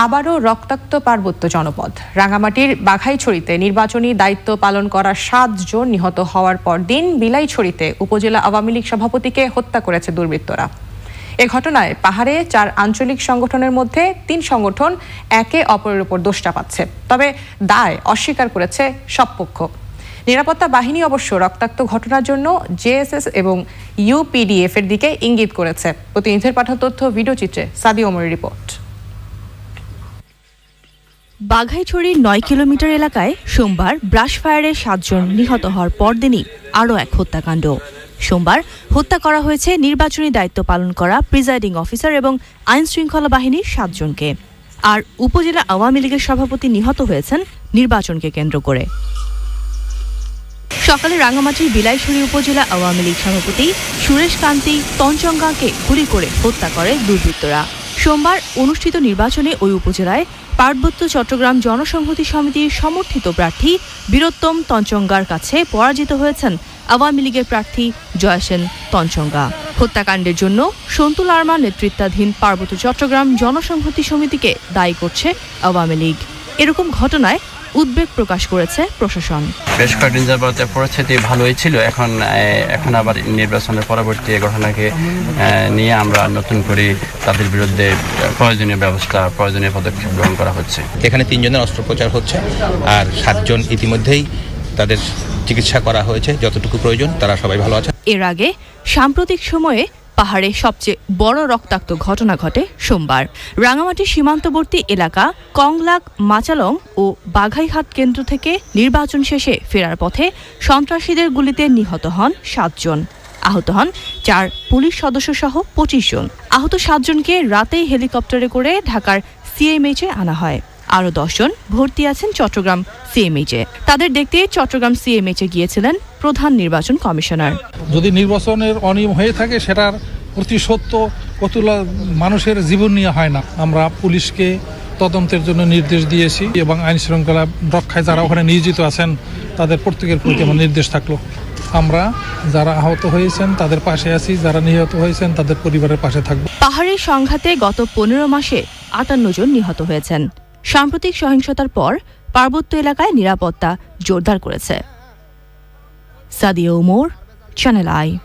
আবারও রক্তাক্ত পার্বত্য জনপদ। রাঙামাটির বাঘাইছড়িতে নির্বাচনী দায়িত্ব পালন করা সাতজন নিহত হওয়ার পর দিন বিলাইছড়িতে উপজেলা আওয়ামী লীগ সভাপতিকে হত্যা করেছে দুর্বৃত্তরা। এ ঘটনায় পাহাড়ে চার আঞ্চলিক সংগঠনের মধ্যে তিন সংগঠন একে অপরের উপর দোষ চাপাচ্ছে তবে দায় অস্বীকার করেছে সব পক্ষ। নিরাপত্তা বাহিনী অবশ্য রক্তাক্ত ঘটনার জন্য জেএসএস এবং ইউপিডিএফ এর দিকে ইঙ্গিত করেছে। প্রতিনিধির পাঠানো তথ্য, ভিডিও চিত্রে সাদি ওমরের রিপোর্ট। বাঘাইছড়ির নয় কিলোমিটার এলাকায় সোমবার ব্রাশ ফায়ারে সাতজন নিহত হওয়ার পরদিনই আরও এক হত্যাকাণ্ড। সোমবার হত্যা করা হয়েছে নির্বাচনী দায়িত্ব পালন করা প্রিজাইডিং অফিসার এবং আইন শৃঙ্খলা বাহিনীর সাতজনকে। আর উপজেলা আওয়ামী লীগের সভাপতি নিহত হয়েছেন নির্বাচনকে কেন্দ্র করে। সকালে রাঙামাটির বিলাইছড়ি উপজেলা আওয়ামী লীগ সভাপতি সুরেশ কান্তি তঞ্চঙ্গাকে গুলি করে হত্যা করে দুর্বৃত্তরা। সোমবার অনুষ্ঠিত নির্বাচনে ওই উপজেলায় পার্বত্য চট্টগ্রাম জনসংহতি সমিতির সমর্থিত প্রার্থী বীরোত্তম তঞ্চঙ্গার কাছে পরাজিত হয়েছেন আওয়ামী লীগের প্রার্থী জয়সেন তঞ্চঙ্গা। হত্যাকাণ্ডের জন্য সন্তু লার্মা নেতৃত্বাধীন পার্বত্য চট্টগ্রাম জনসংহতি সমিতিকে দায়ী করছে আওয়ামী লীগ। এরকম ঘটনায় উদ্বেগ প্রকাশ করেছে প্রশাসন। বেশ কয়েকদিন যাবত পরিস্থিতি ভালোই ছিল। এখন এখন আবার নির্বাচনের পরবর্তী ঘটনাকে নিয়ে আমরা নতুন করে তাদের বিরুদ্ধে প্রয়োজনীয় ব্যবস্থা প্রয়োজনীয় পদক্ষেপ গ্রহণ করা হচ্ছে। এখানে তিনজনের অস্ত্রোপচার হচ্ছে আর সাতজন ইতিমধ্যেই তাদের চিকিৎসা করা হয়েছে। যতটুকু প্রয়োজন তারা সবাই ভালো আছে। এর আগে সাম্প্রতিক সময়ে পাহাড়ে সবচেয়ে বড় রক্তাক্ত ঘটনা ঘটে সোমবার। রাঙামাটি সীমান্তবর্তী এলাকা কংলাক, মাচালং ও বাঘাইহাট কেন্দ্র থেকে নির্বাচন শেষে ফেরার পথে সন্ত্রাসীদের গুলিতে নিহত হন সাতজন। আহত হন চার পুলিশ সদস্য সহ পঁচিশ জন। আহত সাতজনকে রাতেই হেলিকপ্টারে করে ঢাকার সিএমএইচে আনা হয়। আরও দশজন ভর্তি আছেন চট্টগ্রাম সিএমএইচে। তাদের দেখতে চট্টগ্রাম সিএমএইচে গিয়েছিলেন প্রধান নির্বাচন কমিশনার। যদি নির্বাচনের অনিয়ম হয়ে থাকে সেটার প্রতি সত্য কতগুলো মানুষের জীবন নিয়ে হয় না। আমরা পুলিশকে তদন্তের জন্য নির্দেশ দিয়েছি এবং আইন শৃঙ্খলা রক্ষায় যারা ওখানে নিয়োজিত আছেন তাদের প্রত্যেকের প্রতি আমার নির্দেশ থাকল। আমরা যারা আহত হয়েছেন তাদের পাশে আছি যারা নিহত হয়েছেন তাদের পরিবারের পাশে থাকব। পাহাড়ের সংঘাতে গত পনেরো মাসে আটান্ন জন নিহত হয়েছেন। সাম্প্রতিক সহিংসতার পর পার্বত্য এলাকায় নিরাপত্তা জোরদার করেছে। Sadia Umar channel I